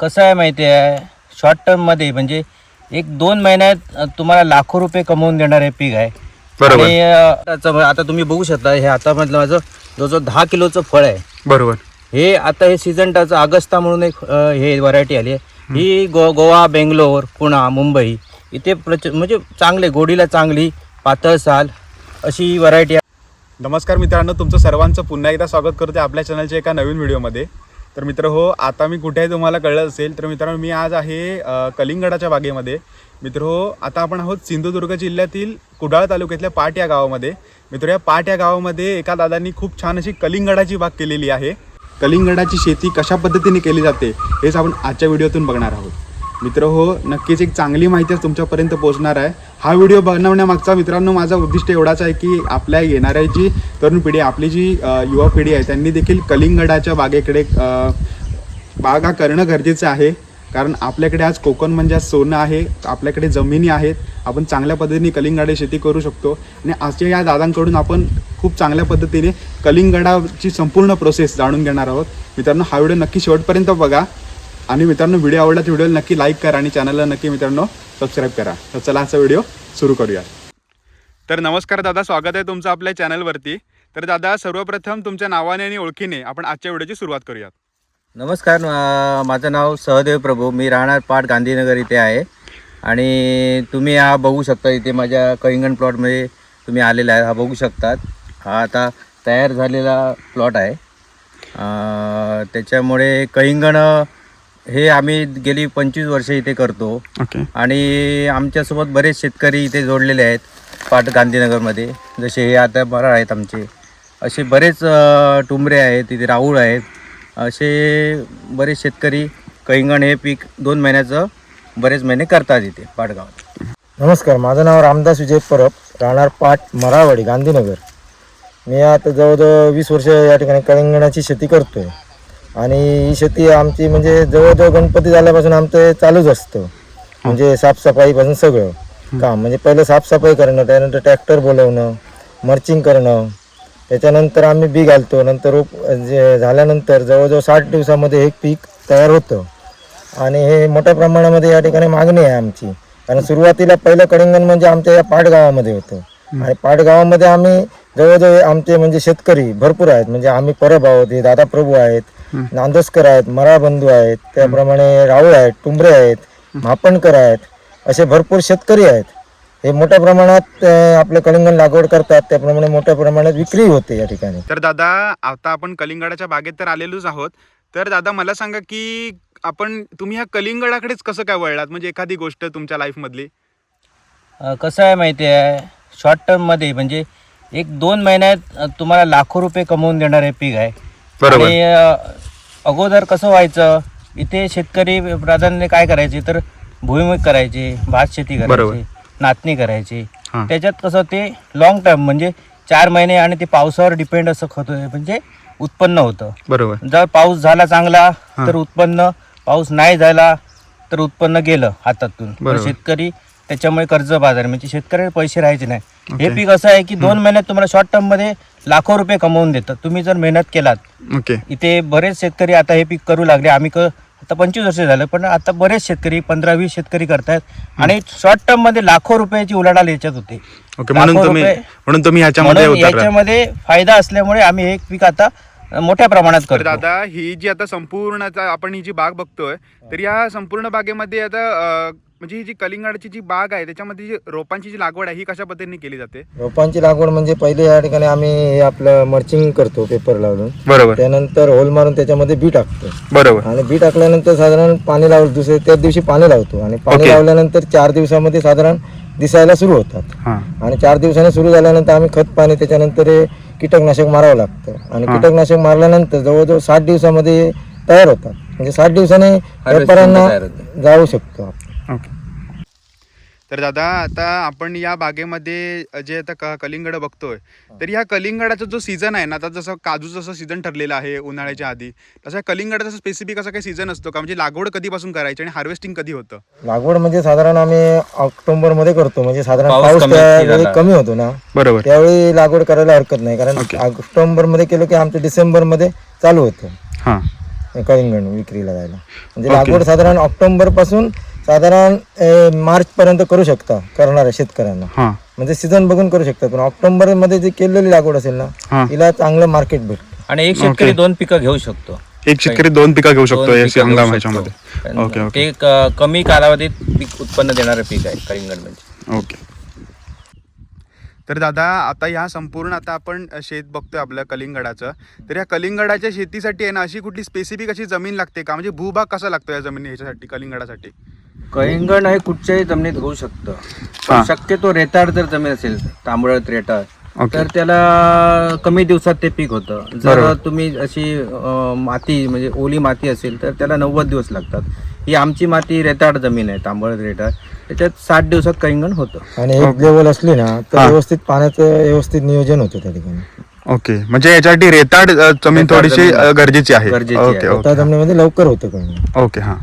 कसं आहे माहिती आहे? शॉर्ट टर्ममध्ये म्हणजे एक दोन महिन्यात तुम्हाला लाखो रुपये कमवून देणारे पीक आहे. बरोबर. आणि अ, आता तुम्ही बघू शकता हे हातामधलं माझं जवळजवळ दहा किलोचं फळ आहे. बरोबर. हे आता हे सीझन टाचं अगस्ता म्हणून एक अ, हे व्हरायटी आली आहे. ही गो गोवा बेंगलोर पुणा मुंबई इथे प्रच म्हणजे चांगले गोडीला चांगली पातळ साल अशी व्हरायटी नमस्कार मित्रांनो तुमचं सर्वांचं पुन्हा एकदा स्वागत करते आपल्या चॅनलच्या एका नवीन व्हिडिओमध्ये तर मित्र हो आता मी कुठे आहे तुम्हाला कळलं असेल तर मित्रांनो मी आज आहे कलिंगडाच्या बागेमध्ये. मित्र हो आता आपण आहोत सिंधुदुर्ग जिल्ह्यातील कुडाळ तालुक्यातल्या पाट या गावामध्ये. मित्र हो, या पाट या गावामध्ये एका दादांनी खूप छान अशी कलिंगडाची बाग केलेली आहे. कलिंगडाची शेती कशा पद्धतीने केली जाते हेच आपण आजच्या व्हिडिओतून बघणार आहोत. मित्र हो नक्कीच एक चांगली माहिती तुमच्यापर्यंत पोहोचणार आहे. हा व्हिडिओ बनवण्यामागचा मित्रांनो माझा उद्दिष्ट एवढाच आहे की आपल्या येणाऱ्या जी तरुण पिढी आपली जी युवा पिढी आहे त्यांनी देखील कलिंगडाच्या बागेकडे बागा करणं गरजेचं आहे. कारण आपल्याकडे आज कोकण म्हणजे आज सोनं आहे आपल्याकडे जमिनी आहेत आपण चांगल्या पद्धतीने कलिंगडाची शेती करू शकतो. आणि आजच्या या दादांकडून आपण खूप चांगल्या पद्धतीने कलिंगडाची संपूर्ण प्रोसेस जाणून घेणार आहोत. मित्रांनो हा व्हिडिओ नक्की शेवटपर्यंत बघा. आणि मित्रांनो व्हिडिओ आवडला तर व्हिडिओला नक्की लाईक करा आणि चॅनलला नक्की मित्रांनो सबस्क्राईब करा. तर चला आजचा व्हिडिओ सुरू करूया. तर नमस्कार दादा स्वागत आहे तुमचं आपल्या चॅनलवरती तर दादा सर्वप्रथम तुमच्या नावाने आणि ओळखीने आपण आजच्या व्हिडिओची सुरुवात करूयात. नमस्कार माझं नाव सहदेव प्रभू. मी राहणार पाट गांधीनगर इथे आहे. आणि तुम्ही हा बघू शकता इथे माझ्या कलिंगण प्लॉटमध्ये तुम्ही आलेला आहे. हा बघू शकतात. हा आता तयार झालेला प्लॉट आहे. अ, त्याच्यामुळे कलिंगण हे आम्ही गेली पंचवीस वर्ष इथे करतो. ओके. आणि आमच्यासोबत बरेच शेतकरी इथे जोडलेले आहेत पाट गांधीनगरमध्ये. जसे हे आता बरं आहेत आमचे. असे बरेच अ, टुंबरे आहेत इथे राऊळ आहेत. असे बरेच शेतकरी कैंगण हे पीक दोन महिन्याचं बरेच महिने करतात इथे पाटगावात नमस्कार माझं नाव रामदास विजय परब राहणार पाट मरावाडी गांधीनगर. मी आता जवळजवळ वीस वर्ष या ठिकाणी कलिंगणाची शेती करतोय. आणि ही शेती आमची म्हणजे जवळजवळ गणपती झाल्यापासून आमचं चालूच असतं. म्हणजे साफसफाईपासून सगळं काम. म्हणजे पहिलं साफसफाई करणं त्यानंतर ट्रॅक्टर बोलवणं मर्चिंग करणं. त्याच्यानंतर आम्ही बी घालतो. नंतर रोप जे झाल्यानंतर जवळजवळ साठ दिवसामध्ये हे पीक तयार होतं. आणि हे मोठ्या प्रमाणामध्ये या ठिकाणी मागणी आहे आमची. कारण सुरुवातीला पहिलं कलिंगण म्हणजे आमच्या या पाटगावामध्ये होतं. आणि पाटगावामध्ये आम्ही जवळजवळ आमचे म्हणजे शेतकरी भरपूर आहेत. म्हणजे आम्ही परब आहोत हे दादा प्रभू आहेत. नांदोसकर आहेत मरा बंधू आहेत त्याप्रमाणे राऊळ आहेत टुंबरे आहेत मापणकर आहेत असे भरपूर शेतकरी आहेत. हे मोठ्या प्रमाणात आपलं कलिंगण लागवड करतात त्याप्रमाणे मोठ्या प्रमाणात विक्री होते या ठिकाणी. तर दादा आता आपण कलिंगडाच्या बागेत तर आलेलोच आहोत. तर दादा मला सांगा की आपण तुम्ही ह्या कलिंगडाकडेच कसं काय वळलात? म्हणजे एखादी गोष्ट तुमच्या लाईफमधली? कसं आहे माहिती आहे शॉर्ट टर्ममध्ये म्हणजे एक दोन महिन्यात तुम्हाला लाखो रुपये कमवून देणारे पीक आहे. बरोबर. आणि अ, अगोदर कसं व्हायचं इथे शेतकरी प्राधान्य काय करायचे तर भुईमुग करायचे भात शेती बरोबर. करायची नाचणी करायची हां. त्याच्यात कसं ते लॉंग टर्म म्हणजे चार महिने आणि ते पावसावर डिपेंड असं खत म्हणजे उत्पन्न होतं बरोबर जर पाऊस झाला चांगला तर उत्पन्न पाऊस नाही झाला तर उत्पन्न गेलं हातातून तर बरोबर. शेतकरी त्याच्यामुळे कर्ज बाजार म्हणजे शेतकऱ्याला पैसे राहायचे नाही हे पीक असं आहे की दोन महिन्यात तुम्हाला शॉर्ट टर्ममध्ये लाखो रुपये कमवून देतं तुम्ही जर मेहनत केलात ओके. इथे बरेच शेतकरी आता हे पीक करू लागले. आम्ही क आता पंचवीस वर्ष झालं पण आता बरेच शेतकरी पंधरा वीस शेतकरी करतायत. आणि शॉर्ट टर्ममध्ये लाखो रुपयाची उलाढाल याच्यात होते. ओके म्हणून लाखो तुम्ही रुपये- म्हणून तुम्ही ह्याच्यामध्ये म्हणून उतरला याच्यामध्ये फायदा असल्यामुळे आम्ही हे पीक आता मोठ्या प्रमाणात तर करतो. दादा ही जी आता संपूर्ण आता आपण ही जी बाग बघतोय तर या संपूर्ण बागेमध्ये आता अं, म्हणजे ही जी कलिंगडाची जी बाग आहे त्याच्यामध्ये जी रोपांची जी लागवड आहे ही कशा पद्धतीने केली जाते? रोपांची लागवड म्हणजे पहिले या ठिकाणी आम्ही हे आपलं मर्चिंग करतो पेपर लावून. बरोबर. त्यानंतर होल मारून त्याच्यामध्ये बी टाकतो. बरोबर. आणि बी टाकल्यानंतर साधारण पाणी लावलं दुसऱ्या त्याच दिवशी पाणी लावतो. आणि पाणी. लावल्यानंतर चार दिवसामध्ये साधारण दिसायला सुरू होतात. हां. आणि चार दिवसाने सुरू झाल्यानंतर आम्ही खत पाणी त्याच्यानंतर हे कीटकनाशक मारावं लागतं. आणि कीटकनाशक मारल्यानंतर जवळजवळ साठ दिवसामध्ये तयार होतात. म्हणजे साठ दिवसाने व्यापाऱ्यांना. जाऊ शकतो. ओके. तर दादा आता आपण या बागेमध्ये जे आता क- कलिंगड बघतोय तर ह्या कलिंगडाचा जो सीझन आहे ना आता जसं काजूचं जसं सीझन ठरलेलं आहे उन्हाळ्याच्या आधी तसं कलिंगडाचा स्पेसिफिक असा काही सीझन असतो का? म्हणजे लागवड कधीपासून करायची आणि हार्वेस्टिंग कधी होतं? लागवड म्हणजे साधारण आम्ही ऑक्टोबरमध्ये करतो म्हणजे साधारण पाऊस पाऊस कमी त्यावेळी झाला. कमी होतो ना. बरोबर. त्यावेळी लागवड करायला हरकत नाही कारण ऑक्टोबरमध्ये केलं की आमचं डिसेंबरमध्ये चालू होतं. हां. कलिंगण विक्रीला जायला. म्हणजे लागवड साधारण ऑक्टोबरपासून साधारण मार्च पर्यंत करू शकता करणाऱ्या शेतकऱ्यांना. हां. म्हणजे सीझन बघून करू शकता. पण ऑक्टोबरमध्ये जी केलेली लागवड असेल ना हां. तिला चांगलं मार्केट भेटतं. आणि एक शेतकरी दोन पिकं घेऊ शकतो. एक शेतकरी दोन पिकं घेऊ शकतो दोन पिकं घेऊ हंगाम शकतो. ह्याच्यामध्ये. पण ओके ओके ते क- कमी कालावधीत पीक उत्पन्न देणारं पीक आहे कलिंगड म्हणजे. ओके तर दादा आता ह्या संपूर्ण आता आपण शेत बघतोय आपलं कलिंगडाचं. तर या कलिंगडाच्या शेतीसाठी आहे ना अशी कुठली स्पेसिफिक अशी जमीन लागते का? म्हणजे भूभाग कसा लागतो या जमिनी ह्याच्यासाठी कलिंगडासाठी? कलिंगड हे कुठच्याही जमिनीत होऊ शकतं. हा. शक्यतो रेताड जर जमीन असेल तांबळट रेताळ ओके. तर त्याला कमी दिवसात ते पीक होतं. जर बरोबर. तुम्ही अशी अं, माती म्हणजे ओली माती असेल तर त्याला नव्वद दिवस लागतात. ही आमची माती रेताड जमीन आहे तांबळट रेताळ. त्याच्यात साठ दिवसात कलिंगण होतं. आणि एक लेवल असली ना तर हा. व्यवस्थित पाण्याचं व्यवस्थित नियोजन होतं त्या ठिकाणी. ओके. म्हणजे याच्यासाठी रेताड अ, जमीन रेताड थोडीशी जमीन अ, गरजेची आहे. गरजेची ओके आहे. ओके त्या जमिनीमध्ये लवकर होतं कलिंगण ओके हां.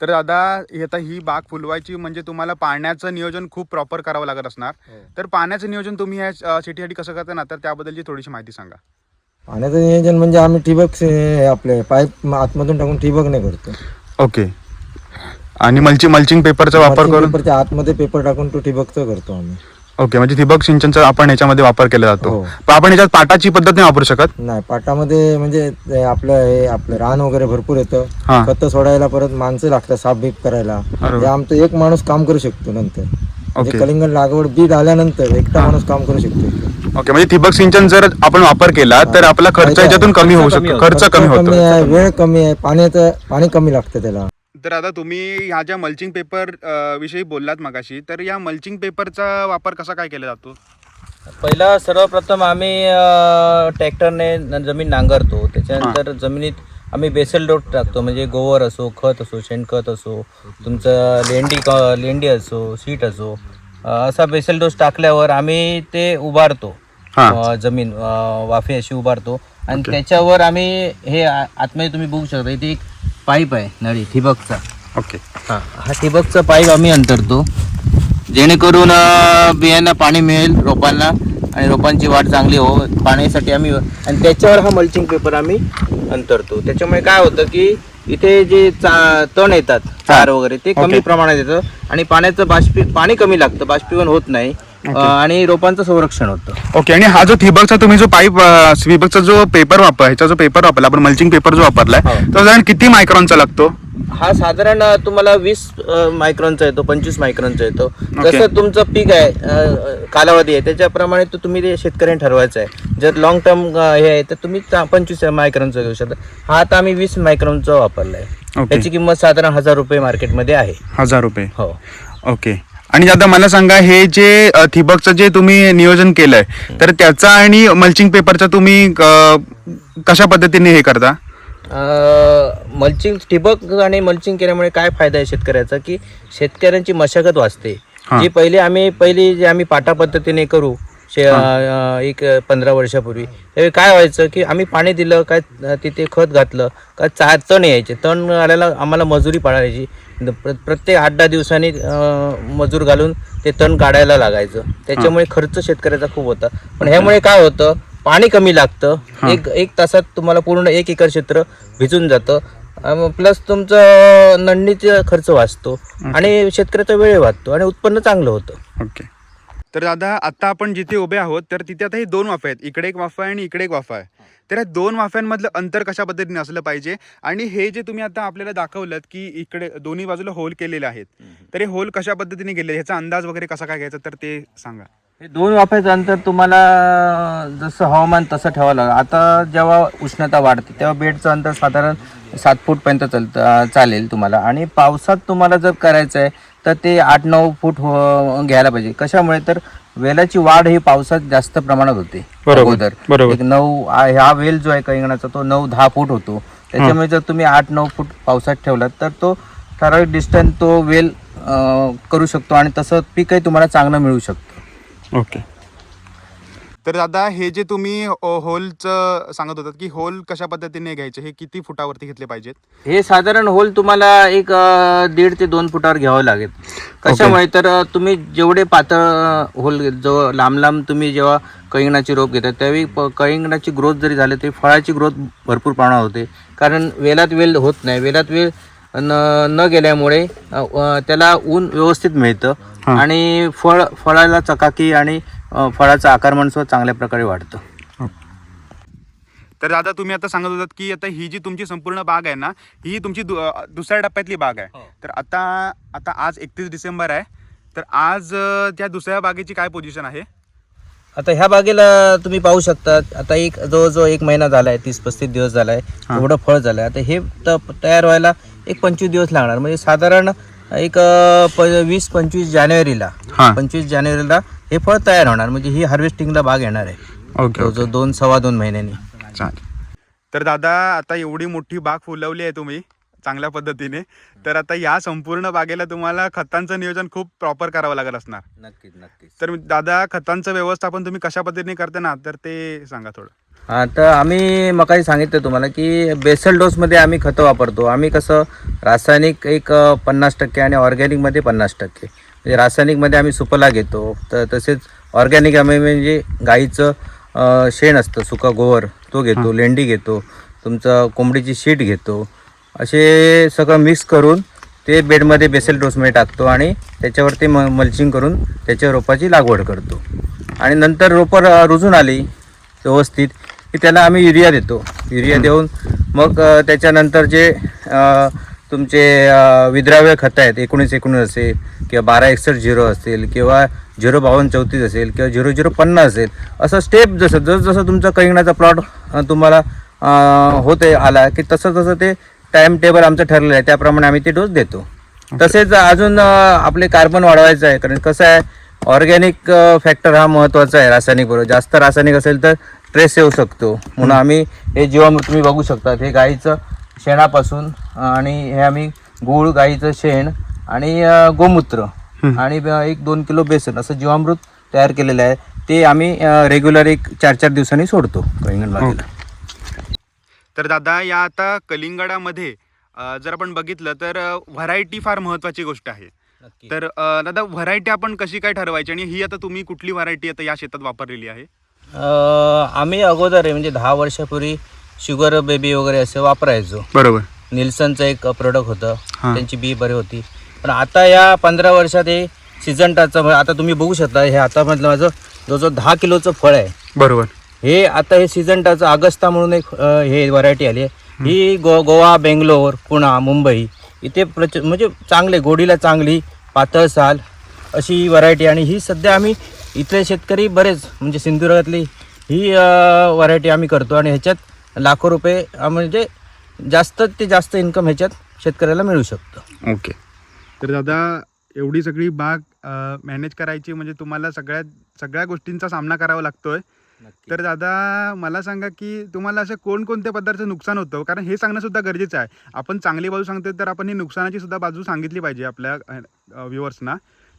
तर दादा ही आता ही बाग फुलवायची म्हणजे तुम्हाला पाण्याचं नियोजन खूप प्रॉपर करावं लागत असणार. तर पाण्याचं नियोजन तुम्ही या शेतीसाठी कसं करता ना तर त्याबद्दलची थोडीशी माहिती सांगा. पाण्याचं नियोजन म्हणजे आम्ही ठिबक आपले पाईप आतमधून टाकून ठिबक नाही करतो. ओके. आणि मल्चिंग मल्चिंग पेपरचा वापर करून? आतमध्ये पेपर टाकून तो ठिबकचं करतो आम्ही. ओके म्हणजे ठिबक सिंचनचा आपण याच्यामध्ये वापर केला जातो. हो. पण आपण याच्यात पाटाची पद्धत नाही वापरू शकत? नाही पाटामध्ये म्हणजे ते आपलं हे आपलं रान वगैरे भरपूर येतं. हा. खत सोडायला परत माणसं लागतात साफ बीप करायला. बरोबर. आमचं एक माणूस काम करू शकतो नंतर. म्हणजे ओके. कलिंगड लागवड बी झाल्यानंतर एकटा माणूस काम करू शकतो. ओके म्हणजे ठिबक सिंचन जर आपण वापर केला तर आपला खर्च फायदा याच्यातून कमी होऊ शकतो. खर्च कमी कमी होतो. आहे वेळ कमी आहे पाण्याचं पाणी कमी लागतं त्याला. तर आता तुम्ही ह्या ज्या मल्चिंग पेपर विषयी बोललात मगाशी तर या मल्चिंग पेपरचा वापर कसा काय केला जातो? पहिला सर्वप्रथम आम्ही अ, ट्रॅक्टरने न- जमीन नांगरतो. त्याच्यानंतर जमिनीत आम्ही बेसल डोट टाकतो म्हणजे गोवर असो खत असो शेणखत असो तुमचं लेंडी क लेंडी असो सीट असो अ, असा बेसल डोस टाकल्यावर आम्ही ते उभारतो. हा. अ, जमीन अ, वाफे अशी उभारतो. आणि त्याच्यावर आम्ही हे आ- आतमध्ये तुम्ही बघू शकता इथे एक पाईप आहे नळी ठिबकचा. ओके. हा हा ठिबकचा पाईप आम्ही अंतरतो. जेणेकरून बियांना पाणी मिळेल रोपांना आणि रोपांची वाढ चांगली हो पाण्यासाठी आम्ही आणि त्याच्यावर हा मल्चिंग पेपर आम्ही अंतरतो. त्याच्यामुळे काय होतं की इथे जे चा तण येतात चार वगैरे ते कमी. प्रमाणात येतं आणि पाण्याचं बाष्पी पाणी कमी लागतं. बाष्पीभवन होत नाही. आणि रोपांचं संरक्षण होतं. ओके आणि हा जो ठिबकचा तुम्ही जो पाईप ठिबकचा जो पेपर वापर ह्याचा जो पेपर वापरला आपण मल्चिंग पेपर जो वापरलाय हो. तो साधारण किती मायक्रॉनचा लागतो? हा साधारण तुम्हाला वीस मायक्रॉनचा येतो पंचवीस मायक्रॉनचा येतो. जसं तुमचं पीक आहे कालावधी आहे त्याच्याप्रमाणे तो तुम्ही ते शेतकऱ्यांनी ठरवायचं आहे. जर लॉंग टर्म हे आहे तर तुम्ही पंचवीस मायक्रॉनचा घेऊ शकता. हा आता आम्ही वीस मायक्रॉनचा वापरला आहे ओके. त्याची किंमत साधारण हजार रुपये मार्केटमध्ये आहे. हजार रुपये. हो. ओके आणि आता मला सांगा हे जे अ, ठिबकचं जे तुम्ही नियोजन केलंय तर त्याचा आणि मल्चिंग पेपरचा तुम्ही कशा पद्धतीने हे करता? मल्चिंग ठिबक आणि मल्चिंग केल्यामुळे काय फायदा आहे शेतकऱ्याचा? की शेतकऱ्यांची मशागत वाचते. जी पहिले आम्ही पहिली जे आम्ही पाटा पद्धतीने करू एक पंधरा वर्षापूर्वी. त्यावेळी काय व्हायचं की आम्ही पाणी दिलं काय तिथे खत घातलं का चा तण यायचे. तण आल्याला आम्हाला मजुरी पाडायची प्र- प्रत्येक आठ दहा दिवसांनी मजूर घालून ते तण काढायला लागायचं. त्याच्यामुळे खर्च शेतकऱ्याचा खूप होता. पण ह्यामुळे काय होतं पाणी कमी लागतं. एक एक तासात तुम्हाला पूर्ण एक एकर क्षेत्र भिजून जातं. प्लस तुमचं नंडीचा खर्च वाचतो. आणि शेतकऱ्याचा वेळ वाचतो. आणि उत्पन्न चांगलं होतं. ओके. तर दादा आता आपण जिथे उभे आहोत तर तिथे आता हे दोन वाफे आहेत. इकडे एक वाफा आहे आणि इकडे एक वाफा आहे. तर या दोन वाफ्यांमधलं अंतर कशा पद्धतीने असलं पाहिजे? आणि हे जे तुम्ही आता आपल्याला दाखवलं की इकडे दोन्ही बाजूला होल केलेले आहेत. तर हे होल कशा पद्धतीने गेले ह्याचा अंदाज वगैरे कसा काय घ्यायचा? तर ते सांगा. हे दोन वाफ्याचं अंतर तुम्हाला जसं हवामान तसं ठेवावं लागेल. आता जेव्हा उष्णता वाढते तेव्हा बेडचं अंतर साधारण सात फूटपर्यंत चालतं चालेल तुम्हाला. आणि पावसात तुम्हाला जर करायचं आहे तर ते आठ नऊ फूट हो- घ्यायला पाहिजे. कशामुळे? तर वेलाची वाढ ही पावसात जास्त प्रमाणात होते. बरोबर, अगोदर. एक नऊ हा वेल जो आहे कैंगणाचा तो नऊ दहा फूट होतो. त्याच्यामुळे जर तुम्ही आठ नऊ फूट पावसात ठेवलात तर तो ठराविक डिस्टन्स तो वेल करू शकतो आणि तसं पीकही तुम्हाला चांगलं मिळू शकतं. ओके. तर दादा हे जे तुम्ही होलचं सांगत होतात की होल कशा पद्धतीने घ्यायचे हे किती फुटावरती घेतले पाहिजेत? हे साधारण होल तुम्हाला एक दीड ते दोन फुटावर घ्यावं लागेल. कशामुळे? तर तुम्ही जेवढे पातळ होल जो लांब लांब तुम्ही जेव्हा कळिंगणाची रोप घेतात त्यावेळी कळिंगणाची ग्रोथ जरी झाली तरी फळाची ग्रोथ भरपूर प्रमाणात होते. कारण वेलात वेल होत नाही. वेलात वेल न न गेल्यामुळे त्याला ऊन व्यवस्थित मिळतं. आणि फळ फळाला चकाकी आणि फळाचं आकारमान सुद्धा चांगल्या प्रकारे वाढतं. तर दादा तुम्ही आता सांगत होतात की आता ही जी तुमची संपूर्ण बाग आहे ना ही तुमची दु- दुसऱ्या टप्प्यातली बाग आहे. तर आता आता आज एकतीस डिसेंबर आहे. तर आज त्या दुसऱ्या बागेची काय पोझिशन आहे? आता ह्या बागेला तुम्ही पाहू शकता आता एक जवळजवळ एक महिना झाला आहे तीस पस्तीस दिवस झाला आहे एवढं फळ झालं आहे आता हे तयार व्हायला एक पंचवीस दिवस लागणार. म्हणजे साधारण एक वीस पंचवीस जानेवारीला हां. पंचवीस जानेवारीला हे फळ तयार होणार म्हणजे ही हार्वेस्टिंगला बाग येणार आहे. ओके जवळजवळ दोन सव्वा दोन महिन्यांनी. चालेल. तर दादा आता एवढी मोठी बाग फुलवली आहे तुम्ही चांगल्या पद्धतीने. तर आता या संपूर्ण बागेला तुम्हाला खतांचं नियोजन खूप प्रॉपर करावं लागत असणार. नक्कीच नक्कीच. तर दादा खतांचं व्यवस्थापन तुम्ही कशा पद्धतीने करता ना तर ते सांगा थोडं. आता आम्ही मग सांगितलं तुम्हाला की बेसल डोसमध्ये आम्ही खतं वापरतो. आम्ही कसं रासायनिक एक पन्नास टक्के आणि ऑर्गॅनिकमध्ये पन्नास टक्के. म्हणजे रासायनिकमध्ये आम्ही सुपला घेतो. तर तसेच ऑर्गॅनिक आम्ही म्हणजे गाईचं शेण असतं सुका गोवर तो घेतो लेंडी घेतो तुमचं कोंबडीची शीट घेतो. असे सगळं मिक्स करून ते बेडमध्ये बेसल डोसमध्ये टाकतो आणि त्याच्यावरती म मल्चिंग करून त्याच्या रोपाची लागवड करतो. आणि नंतर रोपं रुजून आली व्यवस्थित की त्याला आम्ही युरिया देतो. युरिया देऊन मग त्याच्यानंतर जे तुमचे विद्राव्य खतं आहेत एकोणीस एकोणीस असेल किंवा बारा एकसष्ट झिरो असेल किंवा झिरो बावन्न चौतीस असेल किंवा झिरो झिरो पन्नास असेल असं स्टेप जसं जसं जसं तुमचा कळिंगणाचा प्लॉट तुम्हाला होते आला की तसं तसं ते टाईम टेबल आमचं ठरलेलं आहे. त्याप्रमाणे आम्ही ते डोस देतो. तसेच अजून आपले कार्बन वाढवायचं आहे कारण कसं आहे ऑर्गॅनिक फॅक्टर हा महत्त्वाचा आहे रासायनिक बरोबर. जास्त रासायनिक असेल तर ट्रेस येऊ शकतो. म्हणून आम्ही हे जीवामृत तुम्ही बघू शकता. हे गाईचं शेणापासून आणि हे आम्ही गूळ गाईचं शेण आणि गोमूत्र आणि एक दोन किलो बेसन असं जीवामृत तयार केलेलं आहे. ते आम्ही रेग्युलर एक चार चार दिवसांनी सोडतो कळिंगण बागेला. तर दादा या आता कलिंगडामध्ये जर आपण बघितलं तर व्हरायटी फार महत्वाची गोष्ट आहे. तर दादा व्हरायटी आपण कशी काय ठरवायची आणि ही आता तुम्ही कुठली व्हरायटी आता या शेतात वापरलेली आहे? आम्ही अगोदर आहे म्हणजे दहा वर्षापूर्वी शुगर बेबी वगैरे असं वापरायचो. बरोबर. निल्सनचं एक प्रोडक्ट होतं. हां. त्यांची बी बरी होती. पण आता या पंधरा वर्षात हे सिजंटाचं आता तुम्ही बघू शकता हे आता म्हटलं माझं जवळजवळ दहा किलोचं फळ आहे. बरोबर. हे आता हे सिजंटाचं अगस्ता म्हणून एक अ, हे व्हरायटी आली आहे. ही गो गोवा बेंगलोर पुणा मुंबई इथे प्रच म्हणजे चांगले गोडीला चांगली पातळ साल अशी व्हरायटी आणि ही सध्या आम्ही इथले शेतकरी बरेच म्हणजे सिंधुदुर्गातली ही व्हरायटी आम्ही करतो. आणि ह्याच्यात लाखो रुपये म्हणजे जास्त ते जास्त इन्कम ह्याच्यात शेतकऱ्याला मिळू शकतं. ओके. तर दादा एवढी सगळी बाग मॅनेज करायची म्हणजे तुम्हाला सगळ्या सगळ्या गोष्टींचा सामना करावा लागतोय. तर दादा मला सांगा की तुम्हाला असं कोणकोणत्या पदार्थाचं नुकसान होतं? कारण हे सांगणं सुद्धा गरजेचं आहे. आपण चांगली बाजू सांगतोय तर आपण ही नुकसानाची सुद्धा बाजू सांगितली पाहिजे आपल्या व्ह्युअर्सना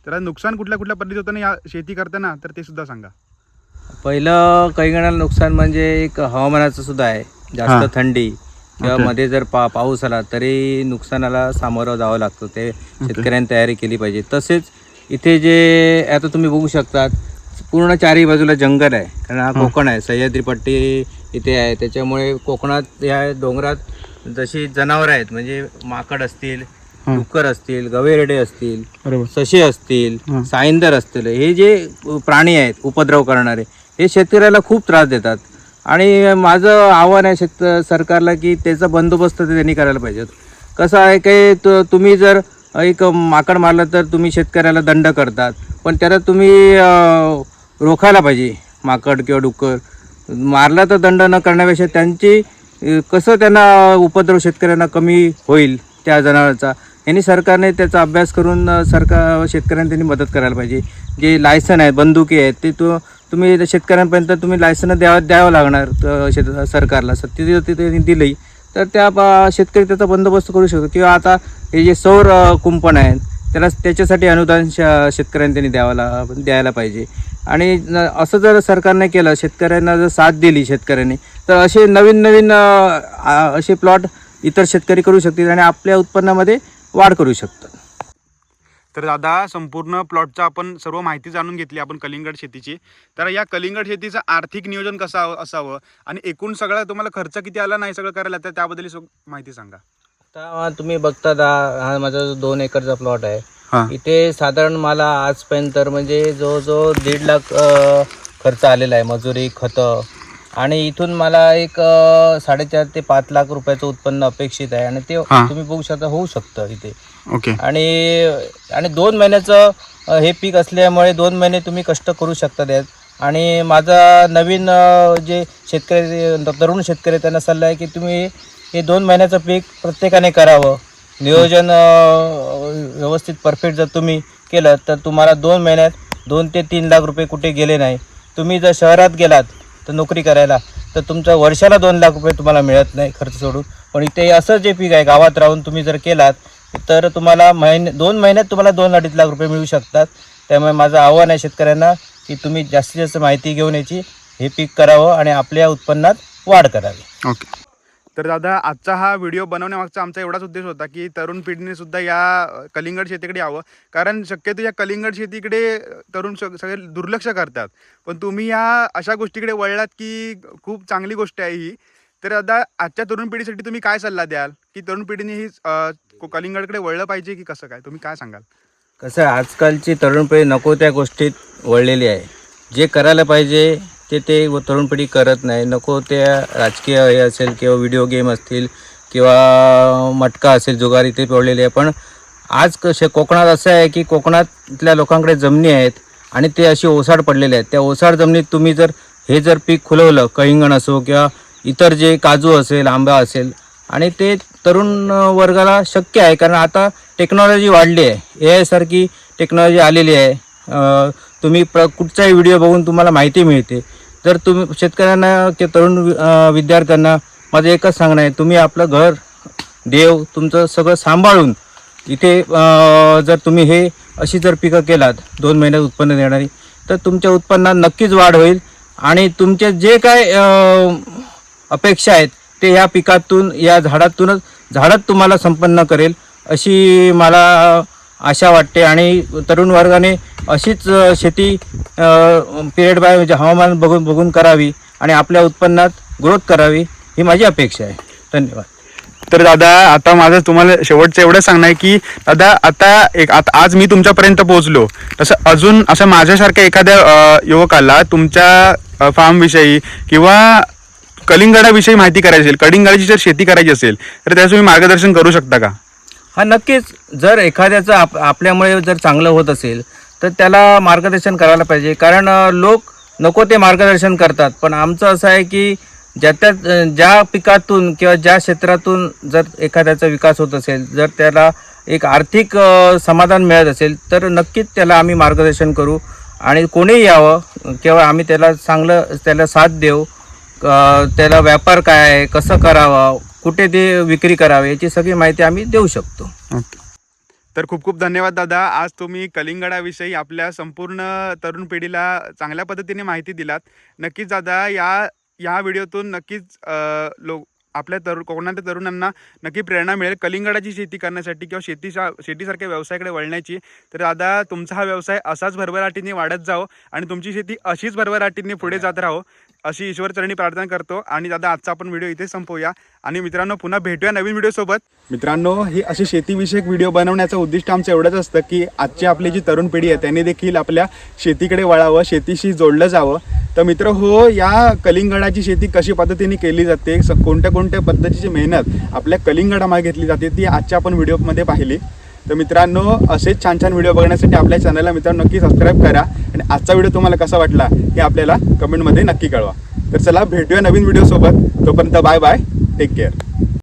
तर नुकसान कुठल्या कुठल्या पद्धतीत होतं ना या शेती करताना तर ते सुद्धा सांगा. पहिलं कैगणाला नुकसान म्हणजे एक हवामानाचं सुद्धा आहे. हां. जास्त थंडी किंवा. मध्ये जर पा पाऊस आला तरी नुकसानाला सामोरं जावं लागतं. ते शेतकऱ्यांनी तयारी केली पाहिजे. तसेच इथे जे आता तुम्ही बघू शकतात पूर्ण चारही बाजूला जंगल आहे. कारण हा कोकण आहे. सह्याद्री पट्टी इथे आहे. त्याच्यामुळे कोकणात या डोंगरात जशी जनावरं आहेत म्हणजे माकड असतील डुक्कर असतील गवेरडे असतील बरोबर. ससे असतील हं. साईंदर असतील हे जे प्राणी आहेत उपद्रव करणारे हे शेतकऱ्याला खूप त्रास देतात. आणि माझं आव्हान आहे शेत सरकारला की त्याचा बंदोबस्त त्यांनी करायला पाहिजे. कसं आहे की तु- तुम्ही जर एक माकड मारलं तर तुम्ही शेतकऱ्याला दंड करतात. पण त्याला तुम्ही रोखायला पाहिजे माकड किंवा डुक्कर. मारला तर दंड न करण्यापेक्षा त्यांची कसं त्यांना उपद्रव शेतकऱ्यांना कमी होईल त्या जनावरांचा. यांनी सरकारने त्याचा अभ्यास करून सरकार शेतकऱ्यांना त्यांनी मदत करायला पाहिजे. जे लायसन आहेत बंदुकी आहेत ते तो तुम्ही शेतकऱ्यांपर्यंत तुम्ही लायसन द्यावं द्यावं लागणार शेत सरकारला. सत्य ते त्यांनी दिली तर त्या शेतकरी त्याचा बंदोबस्त करू शकतो. किंवा आता हे जे सौर कुंपण आहेत त्याला त्याच्यासाठी अनुदान श- शेतकऱ्यांनी त्यांनी द्यावं द्यायला पाहिजे. आणि असं जर सरकारने केलं शेतकऱ्यांना जर साथ दिली शेतकऱ्यांनी तर असे नवीन नवीन असे प्लॉट इतर शेतकरी करू शकतील आणि आपल्या उत्पन्नामध्ये वाढ करू शकतात. तर दादा संपूर्ण प्लॉटचा आपण सर्व माहिती जाणून घेतली आपण कलिंगड शेतीची. तर या कलिंगड शेतीचं आर्थिक नियोजन कसं असावं? आणि एकूण सगळा तुम्हाला खर्च किती आला नाही सगळं करायला तर त्याबद्दल माहिती सांगा. आता तुम्ही बघता हा हा माझा जो दोन एकरचा प्लॉट आहे. इथे साधारण मला आजपर्यंत तर म्हणजे जवळजवळ दीड लाख खर्च आलेला आहे मजुरी खतं. आणि इथून मला एक साडेचार ते पाच लाख रुपयाचं उत्पन्न अपेक्षित आहे. आणि ते. तुम्ही बघू शकता होऊ शकतं इथे. ओके. आणि आणि दोन महिन्याचं अ, हे पीक असल्यामुळे दोन महिने तुम्ही कष्ट करू शकता त्यात. आणि माझा नवीन अ, जे शेतकरी तरुण शेतकरी आहे त्यांना सल्ला आहे की तुम्ही हे दोन महिन्याचं पीक प्रत्येकाने करावं. नियोजन अ, व्यवस्थित परफेक्ट जर तुम्ही केलं तर तुम्हाला दोन महिन्यात दोन ते तीन लाख रुपये कुठे गेले नाही. तुम्ही जर शहरात गेलात तर नोकरी करायला तर तुमच्या वर्षाला दोन लाख रुपये तुम्हाला मिळत नाही खर्च सोडून. पण इथे असं जे पीक आहे गावात राहून तुम्ही जर केलात तर तुम्हाला महिने दोन महिन्यात तुम्हाला दोन अडीच लाख रुपये मिळू शकतात. त्यामुळे माझं आव्हान आहे शेतकऱ्यांना की तुम्ही जास्तीत जास्त माहिती घेऊन याची हे पीक करावं आणि आपल्या उत्पन्नात वाढ करावी. ओके. तर दादा आजचा हा व्हिडिओ बनवण्यामागचा आमचा एवढाच उद्देश होता की तरुण पिढीने सुद्धा या कलिंगड शेतीकडे यावं. कारण शक्यतो या कलिंगड शेतीकडे तरुण सगळे दुर्लक्ष करतात. पण तुम्ही या अशा गोष्टीकडे वळलात की खूप चांगली गोष्ट आहे ही. तर दादा आजच्या तरुण पिढीसाठी तुम्ही काय सल्ला द्याल? की तरुण पिढीने ही को- कलिंगडकडे वळलं पाहिजे की कसं काय? तुम्ही काय सांगाल? कसं आहे आजकालची तरुण पिढी नको त्या गोष्टीत वळलेली आहे. जे करायला पाहिजे ते ते व तरुण पिढी करत नाही. नको त्या राजकीय हे असेल किंवा व्हिडिओ गेम असतील किंवा मटका असेल जुगारी ते पडलेले आहे. पण आज कसे कोकणात असं आहे की कोकणातल्या लोकांकडे जमिनी आहेत आणि ते अशी ओसाड पडलेले आहेत. त्या ओसाड जमिनीत तुम्ही जर हे जर पीक खुलवलं कळिंगण असो किंवा इतर जे काजू असेल आंबा असेल आणि ते तरुण वर्गाला शक्य आहे कारण आता टेक्नॉलॉजी वाढली आहे. ए आयसारखी टेक्नॉलॉजी आलेली आहे. तुम्ही प्र कुठचाही व्हिडिओ बघून तुम्हाला माहिती मिळते. जर तुम्ही शेतकऱ्यांना किंवा तरुण वि- विद्यार्थ्यांना माझं एकच सांगणं आहे तुम्ही आपलं घर देव तुमचं सगळं सांभाळून इथे जर तुम्ही हे अशी जर पिकं केलात दोन महिन्यात उत्पन्न देणारी तर तुमच्या उत्पन्नात नक्कीच वाढ होईल. आणि तुमचे जे काय अपेक्षा आहेत ते या पिकातून या झाडातूनच झाडात तुम्हाला संपन्न करेल अशी मला आशा वाटते. आणि तरुण वर्गाने अशीच शेती पिरियड बाय म्हणजे हवामान बघून बघून करावी आणि आपल्या उत्पन्नात ग्रोथ करावी ही माझी अपेक्षा आहे. धन्यवाद. तर दादा आता माझं तुम्हाला शेवटचं एवढं सांगणं आहे की दादा आता एक आता आज मी तुमच्यापर्यंत पोहोचलो. तसं अजून असं माझ्यासारख्या एखाद्या युवकाला तुमच्या फार्मविषयी किंवा कलिंगडाविषयी माहिती करायची असेल कलिंगडाची जर शेती करायची असेल तर त्याचं तुम्ही मार्गदर्शन करू शकता का? हा नक्कीच. जर एखाद्याचं आप आपल्यामुळे जर चांगलं होत असेल तर त्याला मार्गदर्शन करायला पाहिजे. कारण लोक नको ते मार्गदर्शन करतात. पण आमचं असं आहे की ज्या त्या ज्या पिकातून किंवा ज्या क्षेत्रातून जर एखाद्याचा विकास होत असेल जर त्याला एक आर्थिक समाधान मिळत असेल तर नक्कीच त्याला आम्ही मार्गदर्शन करू. आणि कोणीही यावं किंवा आम्ही त्याला चांगलं त्याला साथ देऊ त्याला व्यापार काय आहे कसं करावं कुठे ते विक्री करावी याची सगळी माहिती आम्ही देऊ शकतो. ओके. तर खूप खूप धन्यवाद दादा. आज तुम्ही कलिंगडाविषयी आपल्या संपूर्ण तरुण पिढीला चांगल्या पद्धतीने माहिती दिलात. नक्कीच दादा या या व्हिडिओतून नक्कीच लोक लो आपल्या तरुण कोकणातल्या तरुणांना नक्की प्रेरणा मिळेल कलिंगडाची शेती करण्यासाठी किंवा शेतीच्या शेतीसारख्या व्यवसायाकडे वळण्याची. तर दादा तुमचा हा व्यवसाय असाच भरभराटीने वाढत जावो आणि तुमची शेती अशीच भरभराटीने पुढे जात राहो. अशी ईश्वरचरणी प्रार्थना करतो. आणि दादा आजचा आपण व्हिडिओ इथे संपवूया. आणि मित्रांनो पुन्हा भेटूया नवीन व्हिडिओसोबत. मित्रांनो ही अशी शेतीविषयक व्हिडिओ बनवण्याचं उद्दिष्ट आमचं एवढंच असतं की आजची आपली जी तरुण पिढी आहे त्यांनी देखील आपल्या शेतीकडे वळावं शेतीशी जोडलं जावं. तर मित्र हो या कलिंगडाची शेती कशी पद्धतीने केली जाते स- कोणत्या कोणत्या पद्धतीची मेहनत आपल्या कलिंगडामागे घेतली जाते ती आजच्या आपण व्हिडिओमध्ये पाहिली. तर मित्रांनो असेच छान छान व्हिडिओ बघण्यासाठी आपल्या चॅनलला मित्रांनो नक्की सबस्क्राईब करा. आणि आजचा व्हिडिओ तुम्हाला कसा वाटला हे आपल्याला कमेंटमध्ये नक्की कळवा. तर चला भेटूया नवीन व्हिडिओसोबत तोपर्यंत बाय बाय टेक केअर